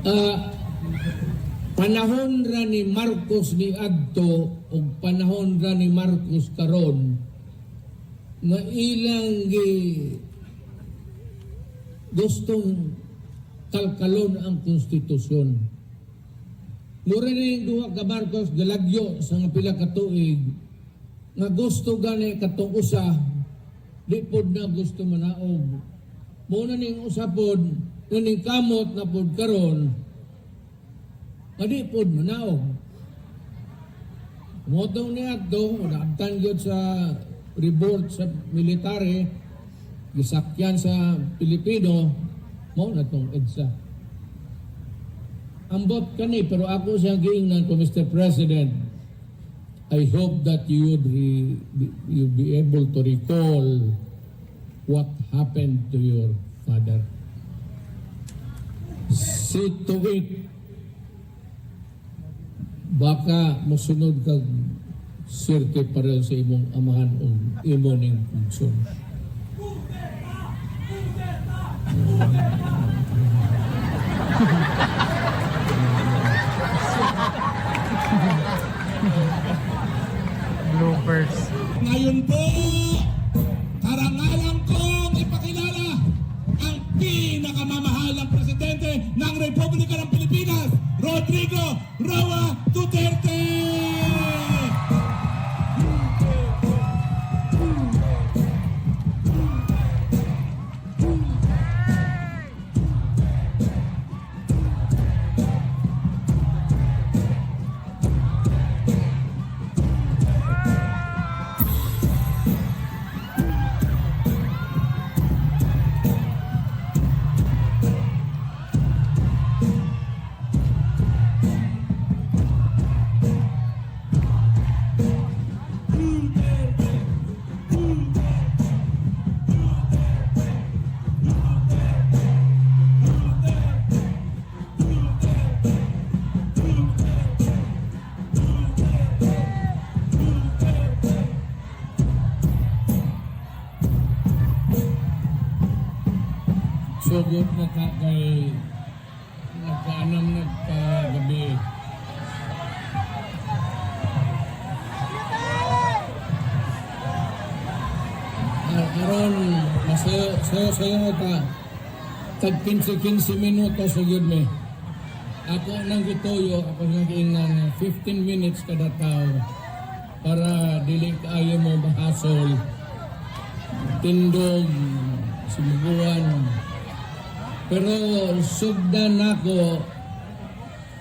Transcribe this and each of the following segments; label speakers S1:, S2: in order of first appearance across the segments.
S1: Ah, panahon ra ni Marcos ni Adto o panahon ra ni Marcos karon nga ilang gi gustong kalkalon ang konstitusyon. Mura na yung duha ka Marcos galagyo sa nga pila ka tuig nga gusto gani katong usa di pod na gusto manaog. Muna ning usapod ning kamot na pod karon nga di pod manaog. Motong ni Adto, naabtan yun sa report sa military, gisakyan sa Pilipino, mo na tong EDSA. Ambot kani, pero ako siya giingnan ko, Mr. President, I hope that you would re, you be able to recall what happened to your father. See to it, baka mosunod kag sirte pareho sa imong amahan o imo ning punsyon.
S2: Bloopers.
S3: Ngayon po,
S1: Ka kay nagkaanam nagkagabi. Ar- Aron, masayo, sayo, mo ta. Tag 15-15 minutos sa yun me. Ako nang gituyo, ako nang giingnan 15 minutes kada tao para dili kaayo mo mahasol. Tindog, sumubuan, pero sugdan nako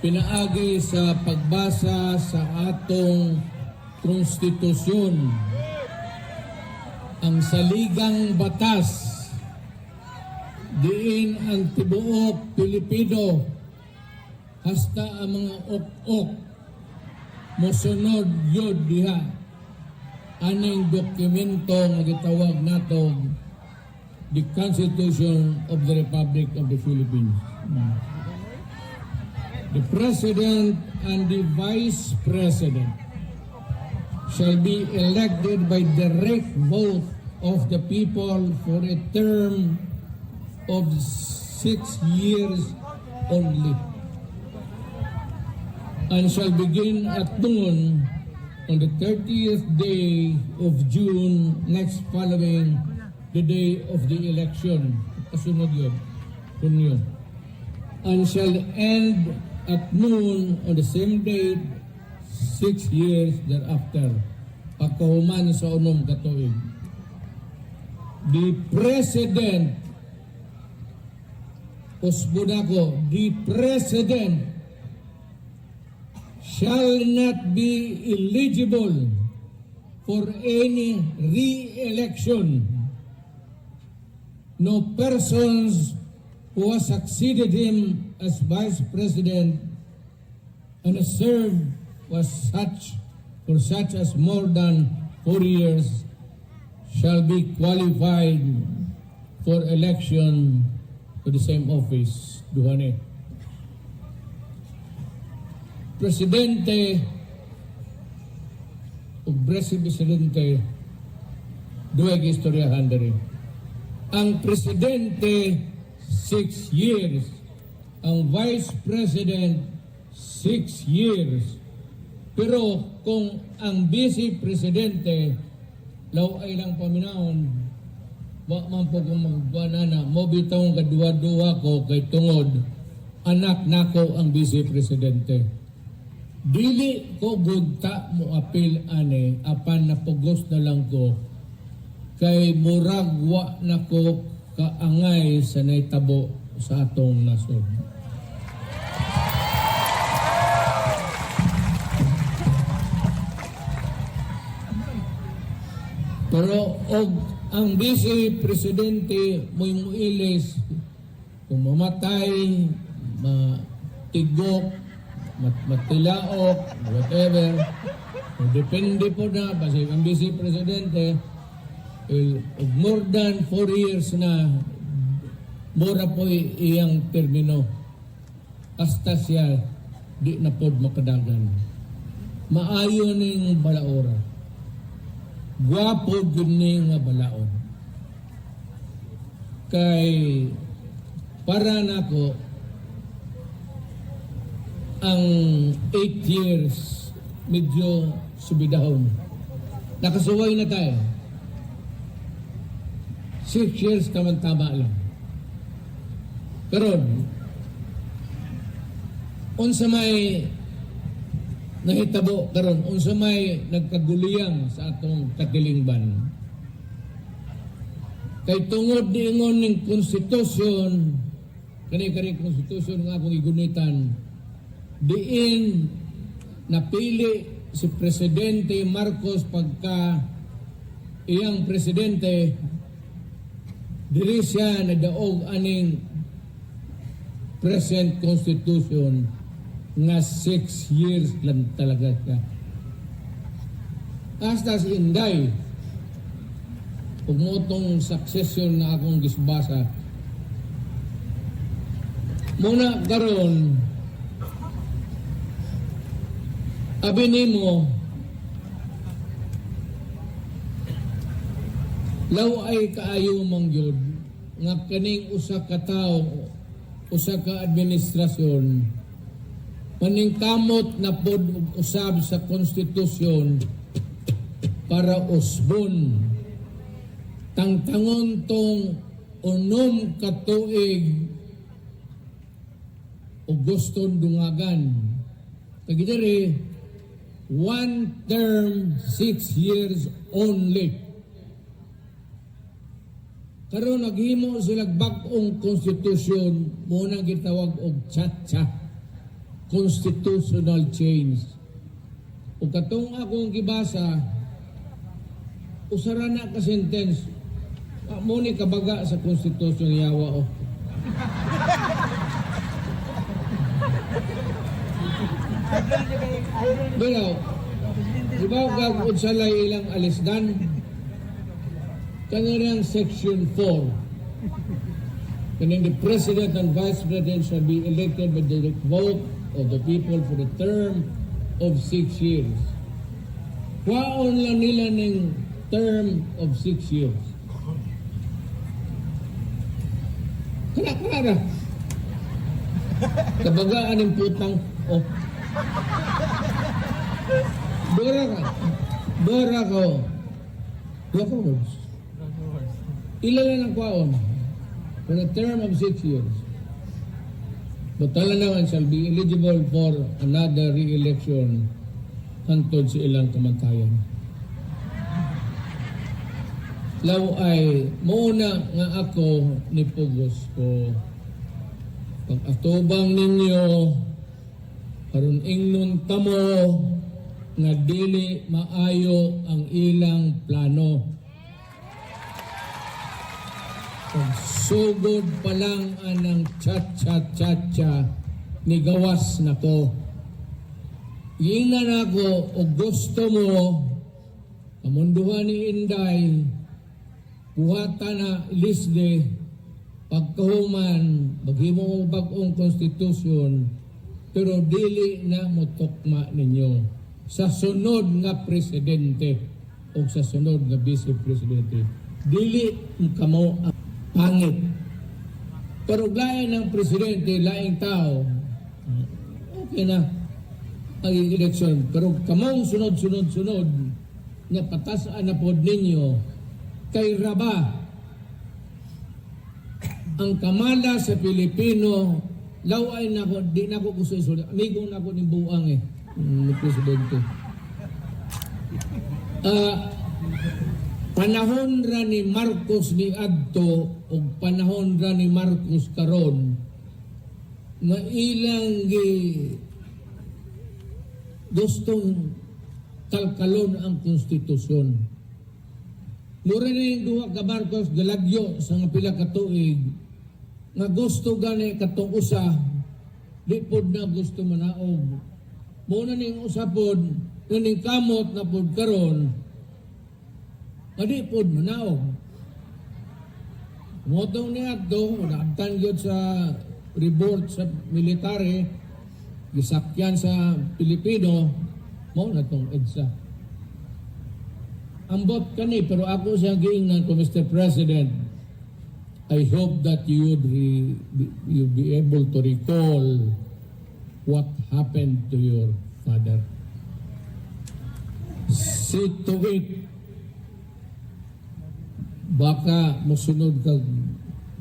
S1: pinaagi sa pagbasa sa atong konstitusyon. Ang saligang batas diin ang tibuok Pilipino hasta ang mga ok-ok mosunod yun diha. Aning dokumento nga gitawag natong the Constitution of the Republic of the Philippines. The President and the Vice President shall be elected by direct vote of the people for a term of six years only and shall begin at noon on the 30th day of June next following the day of the election. Kasunod yun. Hunyo. And shall end at noon on the same date six years thereafter. Pagkahuman sa unom katuig. The President Usbud ako, the President shall not be eligible for any re-election no persons who has succeeded him as vice president and has served was such for such as more than four years shall be qualified for election to the same office. Duhane. Presidente o Vice Presidente duwag istoryahan diri ang presidente six years ang Vice President, six years. Pero kung ang Vice Presidente, law ay lang paminahon, wa man po kung magbanana, mo bitaw kadua-dua ko kay tungod, anak nako ang Vice Presidente. Dili ko gudta mo apil ane, apan napugos na lang ko, kay murag wa na ko kaangay sa naitabo sa atong nasod. Pero og ang vice presidente mo'y muilis kung mamatay, matigok, mat matilaok, whatever. So, depende po na, kasi ang vice presidente, more than four years na, mura po iyang termino. Hasta siya, di na pod makadagan. Maayo ning balaora. Gwapo gyud nga balaod. Kay para nako ang 8 years medyo subidahon. Nakasuway na tayo. 6 years kaman tama lang. Karon unsa may nahitabo karon unsa may nagkaguliyang sa atong katilingban kay tungod diingon ning konstitusyon kani kani konstitusyon nga akong igunitan diin napili si presidente Marcos pagka iyang presidente dili siya nadaog aning present constitution nga six years lang talaga siya. Hasta si Inday, kung succession na akong gisbasa, muna karon abi nimo law ay kaayo mang yun nga kaning usa ka tawo usa ka administrasyon maningkamot na pod usab sa konstitusyon para usbon. Tangtangon tong unom ka tuig o guston dungagan. Kagidere one term six years only karon naghimo sila bag-ong konstitusyon mo nang gitawag og chat-chat constitutional change. O katong akong gibasa, usara na ka sentence, ah, mo ni kabaga sa konstitusyon yawa o. Bilaw, di ba gagod sa lay ilang alisdan? Kanyang section 4, Kaning the President and Vice President shall be elected by the vote of the people for the term of six years. Kwaon lang nila ng term of six years. Kara-kara. Kabagaan ng putang, oh. Dora ka. Dora ko. Dora ka words. Ilan ang kwaon? For a term of six years. But tala naman shall be eligible for another re-election hantod sa ilang kamatayan. Law ay muna nga ako ni Pugos ko pag atubang ninyo karon ingnon tamo nga dili maayo ang ilang plano. Sugod pa lang anang chat-chat-chat-cha ni gawas na ko. Ingnan ako o gusto mo kamunduhan ni Inday buhata na lisde pagkahuman baghimo mo bagong konstitusyon pero dili na motokma ninyo sa sunod nga presidente o sa sunod nga vice presidente dili kamo pangit lain ng presidente, laing tao, okay na ang eleksyon. Pero kamong sunod-sunod-sunod nga patasaan na pod ninyo kay Raba ang kamala sa Pilipino laway na ko di na ko isulti amigo na ko ni buang eh ni presidente. Ah, panahon ra ni Marcos ni adto o panahon ra ni Marcos karon nga ilang gi gustong kalkalon ang konstitusyon. Mura na yung duha ka Marcos galagyo sa nga pila ka tuig nga gusto gani katong usa di pod na gusto manaog. Muna ning usapod ning kamot na pod karon di pod manaog. Motong niya to, naabtan yun sa report sa military, gisakyan sa Pilipino, mo na tong EDSA. Ambot kani, pero ako siya giingnan ko, Mr. President, I hope that you would re, you be able to recall what happened to your father. See to it baka mosunod kag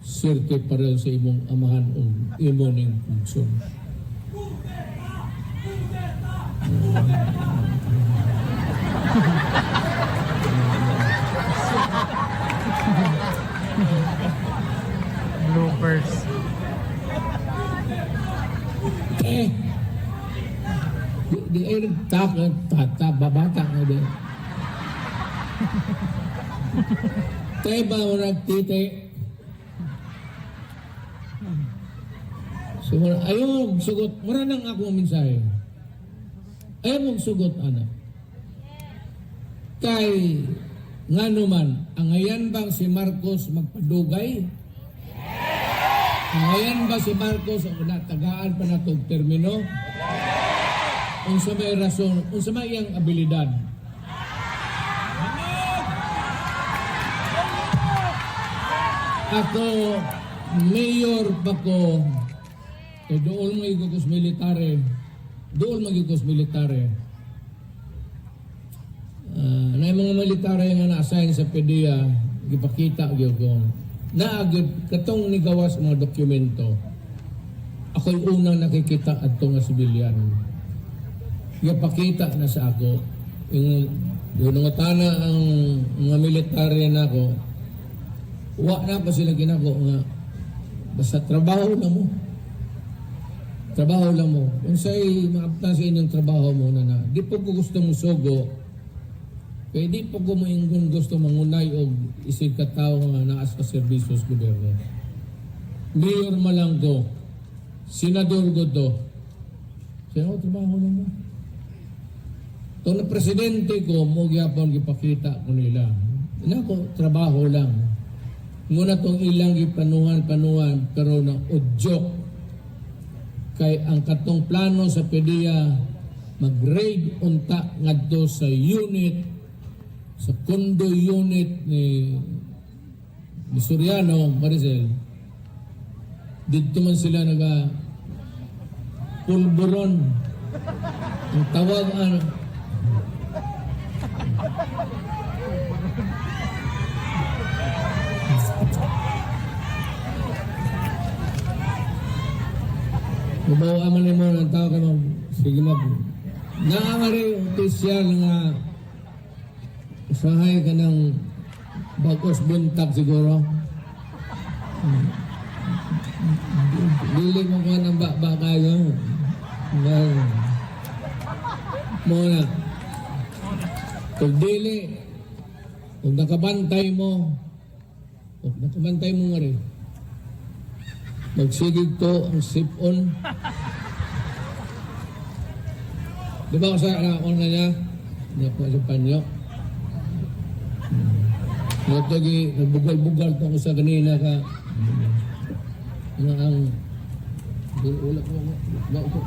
S1: swerte pareho sa imong amahan o imo ning puso.
S2: Bloopers.
S1: Eh, di, di ay nagtaka, tata, babata nga din. Tayo ba mo nagtiti? So, ayaw mong sugot. Mura nang ako ang mensahe. Ayaw sugot, anak. Kay, nga naman, ang ngayon bang si Marcos magpadugay? Ang ngayon ba si Marcos o natagaan pa na itong termino? Unsa may rason, unsa may iyang abilidad? Ako, mayor pa ko, eh doon magigos military, doon magigos military. Ah, na yung mga military nga na-assign sa PDEA, gipakita gyud ko. Naagid katong ni gawas mga dokumento. Ako yung unang nakikita adto nga sibilyan. Gipakita na sa ako. Yung yung nga ang mga military na ako, wa na pa sila ginako nga basta trabaho na mo. Trabaho lang mo. Kung sa'y maaptan sa inyong trabaho mo na na, di po ko gusto mo sugo, di po ko maingon gusto mangunay o isig katao nga naas ka serbisyo sa gobyerno. Mayor man lang ko, senador siya ako trabaho lang mo. Ito na presidente ko, mo gyapon gipakita ko nila. Ina ko, trabaho lang. Muna tong ilang gipanuhan-panuhan, pero na udyok kay ang katong plano sa PDEA mag-raid unta ngadto sa unit sa condo unit ni ni Soriano Maricel. Dito man sila naga pulburon ang tawag ano Mabawa man mo ng tao ka mag sige mag naamari opisyal nga usahay ka ng bagos buntag siguro. Dili mo ko ng ba kayo. Well, muna. Kung dili, kung nakabantay mo, kung nakabantay mo nga rin, magsigig to ang sip-on. Di ba kung sa on na niya? Hindi ako sa panyo. Nagtagi, nagbugal-bugal to ako sa kanina ka. Nga ang ulak mo mo. Ba ito.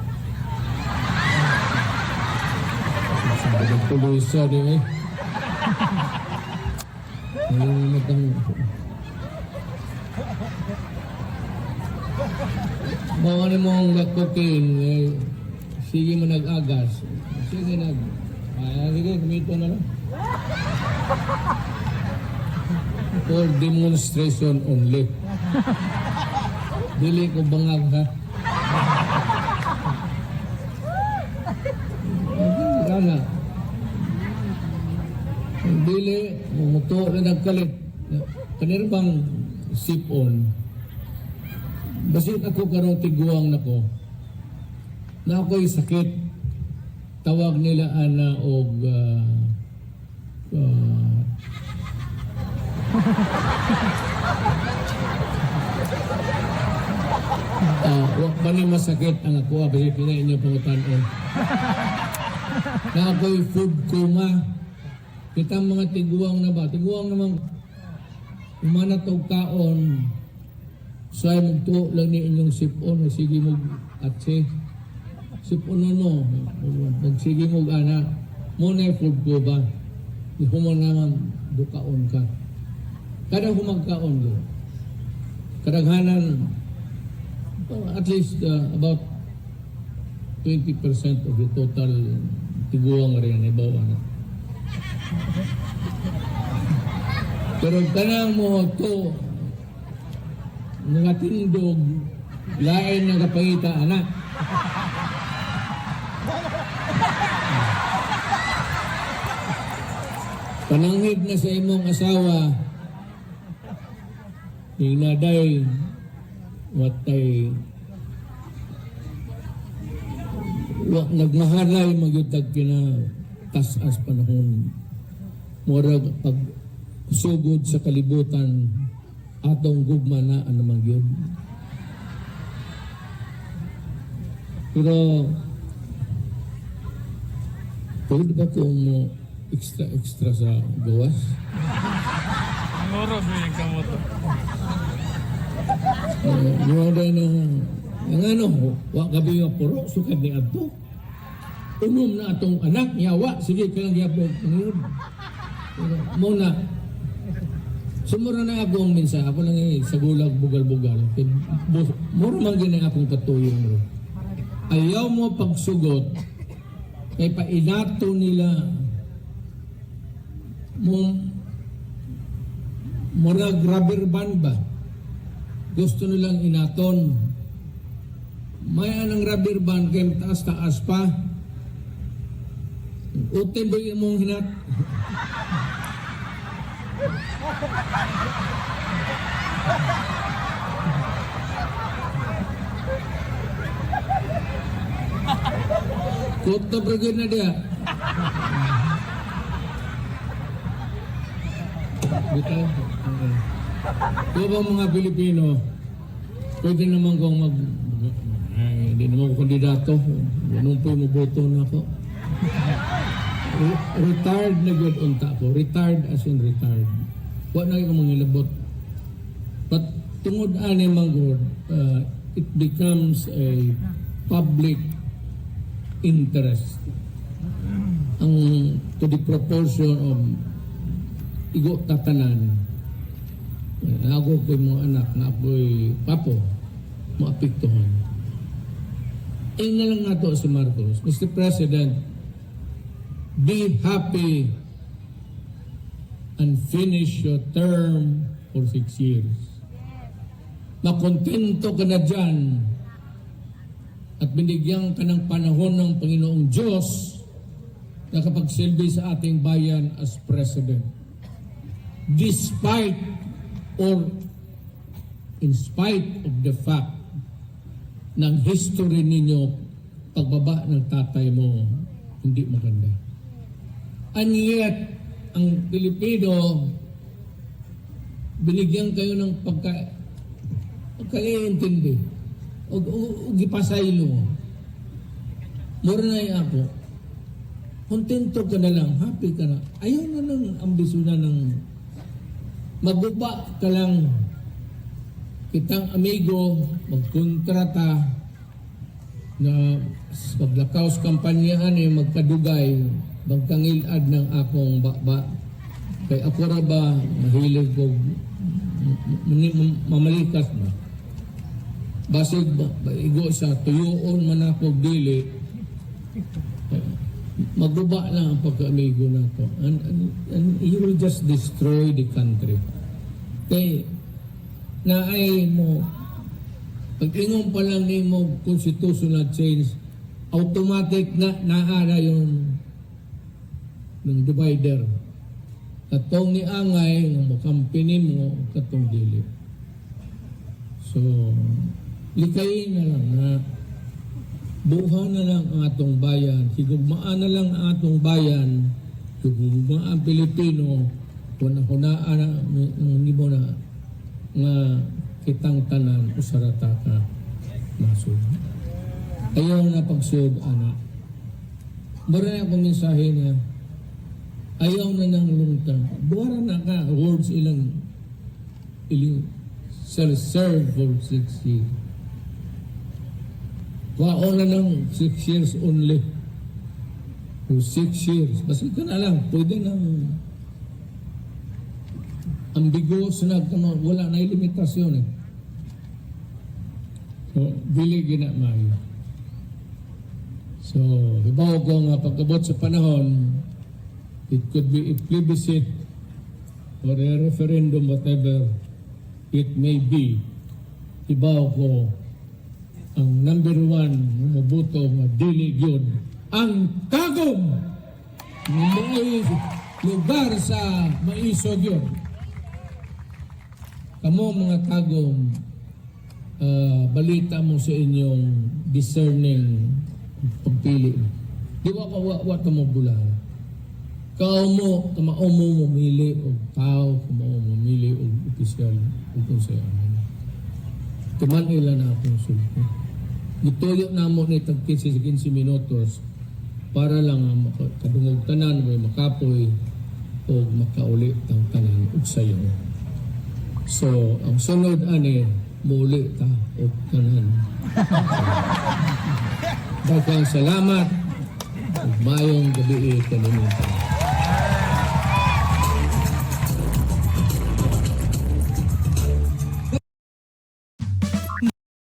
S1: Sabi ng pulisa din eh. Ayun matang Mga ni mong cocaine, eh, sige mo nag-agas. Sige nag... Ay, sige, kumito na lang. For demonstration only. Dili ko bangag ha. Wala na. Dili, mumuto na nagkalit. Kanina bang sip-on? Basit ako karong tiguang nako. Na ako'y sakit. Tawag nila ana og ah, ah, Ah, wa pa masakit ang ako kasi pinay inyo pangutan-on. Na ako'y food coma. Kita mga tiguang na ba? Tiguang naman umanat og kaon So ay magtuo lang ni inyong sipon, sige mo atse. Sipon mo, pag sige mo ana, muna food ko ba? Mo naman dukaon ka. Kada humagkaon ko. Kadaghanan, at least uh, about 20% of the total tiguang rin ibaw na. Pero kanang mo to, mga tindog, lain ng kapangita, anak. Pananghid na sa imong asawa, hinaday, watay, wa, nagmahalay magyutag kina tas-as panahon. Murag pag sugod sa kalibutan, atong gugma na ano man yun. Pero, pwede ba kung extra-extra sa gawas?
S2: Moro ba yung kamoto?
S1: Yung day na, yung ano, wa gabi nga puro, sukad ni Adto. Unom na atong anak, yawa, sige ka lang yapon. Muna, sumura na ako ang minsa, ako lang eh, sa gulag, bugal-bugal. Bu- Mura man gina akong katuyong ro. Ayaw mo pagsugot, kay painato nila mo murag rubber band ba? Gusto nilang inaton. May anang rubber band kay taas-taas pa. Utin ba yung mong hinat? Na dia. Bitaw. Okay. Kung ba mga Pilipino, pwede naman kong mag... Ay, hindi naman ako kandidato. Ganun po yung na ako. Re- retired na good unta ko. Retired as in retired. Wa na yung mga labot. But tungod ani man good, uh, it becomes a public interest. Ang to the proportion of igo tatanan. Na ako ko'y mga anak, na ako'y papo, maapiktuhan. Eh na lang nga to si Marcos. Mr. President, be happy and finish your term for six years. Makontento ka na dyan at binigyan ka ng panahon ng Panginoong Diyos na kapagsilbi sa ating bayan as President. Despite or in spite of the fact ng history ninyo pagbaba ng tatay mo hindi maganda. And yet, ang Pilipino binigyan kayo ng pagka pagkaiintindi. O, o, gipasaylo mura na ako. Kontento ka na lang happy ka na. Ayaw na ng ambisyon na ng magbuba ka lang. Kitang amigo magkontrata na paglakaw sa kampanyahan eh magkadugay magkangilad ng akong bakba. Kay ako ra ba mahilig ko m- m- m- mamalikas ba? Basig ba- igo sa tuyoon man ako dili. Maguba na ang pagka-amigo na to and, and, and you will just destroy the country. Kay na ay mo pag ingon pa lang ni mo constitutional change automatic na naara yung ng divider. Katong ni angay nga mokampini mo katong dili so likayin na lang na buha na lang ang atong bayan. Higugmaan na lang ang atong bayan. Higugmaan ang Pilipino. Kung hunaan na hindi mo na nga kitang tanan usarata ka masud ayaw na pagsud ana Mura na akong mensahe niya ayaw na ng long term. Buwara na ka, words ilang ilang serve for six years. Wao na ng six years only. For six years. Basta ka na lang, pwede nang ambiguous na, kano, wala na limitasyon eh. So, dili gina maayo. So, hibaw ko nga pagkabot sa panahon, it could be a plebiscite or a referendum, whatever it may be. Hibaw ko, ang number one umubuto nga dili gyud ang tagom nga mo'y lugar sa maisog yun. Kamo mga tagom, ah, balita mo sa inyong discerning pagpili. Di ka wa, wa ka mo bulang? Kao mo, kamao mo mamili o tao, kamao mamili o opisyal o konsehan. Tuman ilan na akong sulti. Gituyo na mo ni tag 15 15 minutos para lang ang kadungog tanan may makapoy o makauli tang tanan ug sayo. So, ang sunod ani muli ta og tanan. Daghang salamat mayong gabi kanimo.